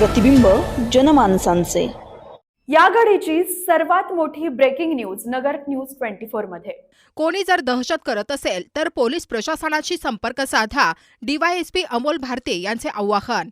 प्रतिबिंब जनमानसांचे. या घडीची सर्वात मोठी breaking news Nagar news twenty फोरमध्ये. कोणी जर दहशत करत असेल तर पोलीस प्रशासनाशी संपर्क साधा डीवायएसपी अमोल भारती यांचे आवाहन.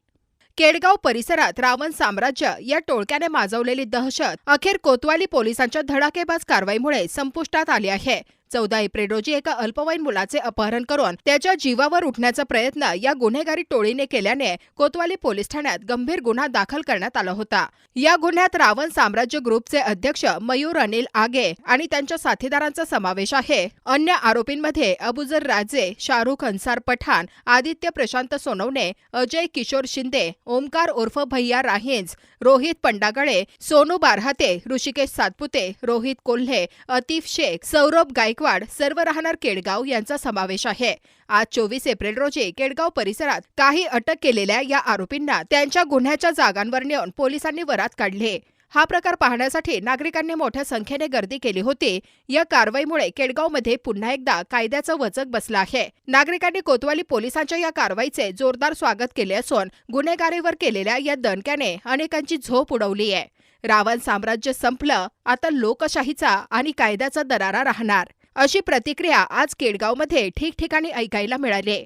केडगाव परिसरात रावण साम्राज्य या टोळक्याने माजवलेली दहशत अखेर कोतवाली पोलिसांच्या धडाकेबाज कारवाईमुळे संपुष्टात आली आहे. चौदा एप्रिल रोजी एका अल्पवयीन मुलाचे अपहरण करून त्याच्या जीवावर उठण्याचा प्रयत्न या गुन्हेगारी टोळीने केल्याने कोतवाली पोलीस ठाण्यात गंभीर गुन्हा दाखल करण्यात आला होता. या गुन्ह्यात रावण साम्राज्य ग्रुपचे अध्यक्ष मयूर अनिल आगे आणि त्यांच्या साथीदारांचा समावेश आहे. अन्य आरोपींमध्ये अबुजर राजे शाहरुख अन्सार पठाण आदित्य प्रशांत सोनवणे अजय किशोर शिंदे ओमकार उर्फ भैया राहिंज रोहित पंडागळे सोनू बारहाते ऋषिकेश सातपुते रोहित कोल्हे अतिफ शेख सौरभ गायक गायकवाड सर्व राहणार केडगाव यांचा समावेश आहे. आज चोवीस एप्रिल रोजी केडगाव परिसरात काही अटक केलेल्या या आरोपींना त्यांच्या गुन्ह्याच्या जागांवर नेऊन पोलिसांनी वरात काढले. हा प्रकार पाहण्यासाठी नागरिकांनी मोठ्या संख्येने गर्दी केली होती. या कारवाईमुळे केडगावमध्ये पुन्हा एकदा कायद्याचं वचक बसलं आहे. नागरिकांनी कोतवाली पोलिसांच्या या कारवाईचे जोरदार स्वागत केले असून गुन्हेगारीवर केलेल्या या दणक्याने अनेकांची झोप उडवली आहे. रावण साम्राज्य संपलं आता लोकशाहीचा आणि कायद्याचा दरारा राहणार. अशी प्रतिक्रिया आज केडगावमध्ये ठिकठिकाणी ऐकायला मिळाली.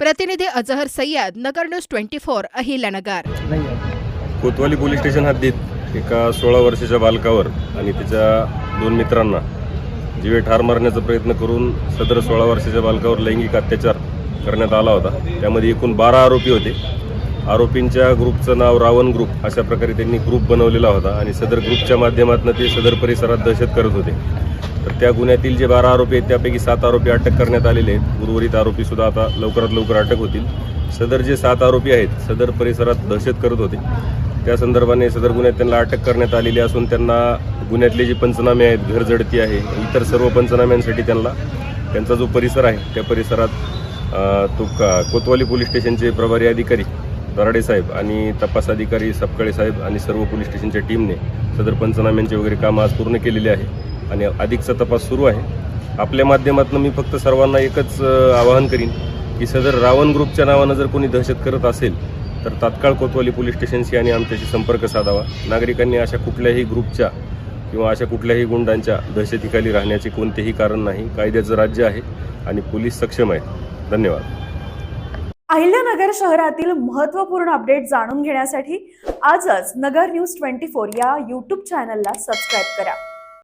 प्रतिनिधी Azhar Sayyad Nagar news twenty four Ahilyanagar. Kotwali police station हद्दीत एका सोळा वर्षाच्या बालकावर आणि तिच्या दोन मित्रांना. जीवे ठार मारण्याचा प्रयत्न करून सदर सोळा वर्षाच्या बालकावर लैंगिक अत्याचार करण्यात आला होता. त्यामध्ये एकूण बारा आरोपी होते. आरोपींच्या ग्रुपचं नाव रावण ग्रुप अशा प्रकारे त्यांनी ग्रुप बनवलेला होता आणि सदर ग्रुपच्या माध्यमातून ते सदर परिसरात दहशत करत होते. तर त्या गुन्ह्यातील जे बारा आरोपी आहेत त्यापैकी सात आरोपी अटक करण्यात आलेले आहेत. उर्वरित आरोपी सुद्धा आता लवकरात लवकर अटक होतील. सदर जे सात आरोपी आहेत सदर परिसरात दहशत करत होते. त्या संदर्भाने सदर गुन्ह्यात त्यांना अटक करण्यात आलेली असून त्यांना गुन्ह्यातले जे पंचनामे आहेत घर जडती आहे इतर सर्व पंचनाम्यांसाठी त्यांना त्यांचा जो परिसर आहे त्या परिसरात तो का कोतवाली पोलीस स्टेशनचे प्रभारी अधिकारी दराडे साहेब आणि तपास अधिकारी सपकाळे साहेब आणि सर्व पोलीस स्टेशनच्या टीमने सदर पंचनाम्यांचे वगैरे कामं आज पूर्ण केलेले आहे. आणि अधिकचा तपास सुरू आहे. आपल्या माध्यमातून मी फक्त सर्वांना एकच आवाहन करीन की सदर रावण ग्रुपच्या नावानं जर कोणी दहशत करत असेल तर तात्काळ कोतवाली पोलीस स्टेशनशी आणि आमच्याशी संपर्क साधावा. नागरिकांनी अशा कुठल्याही ग्रुपच्या किंवा अशा कुठल्याही गुंडांच्या दहशतीखाली राहण्याचे कोणतेही कारण नाही. कायद्याचं राज्य आहे आणि पोलीस सक्षम आहेत. धन्यवाद. अहिल्यानगर शहरातील महत्त्वपूर्ण अपडेट जाणून घेण्यासाठी आजच नगर न्यूज ट्वेंटी फोर या यूट्यूब चॅनलला सबस्क्राईब करा.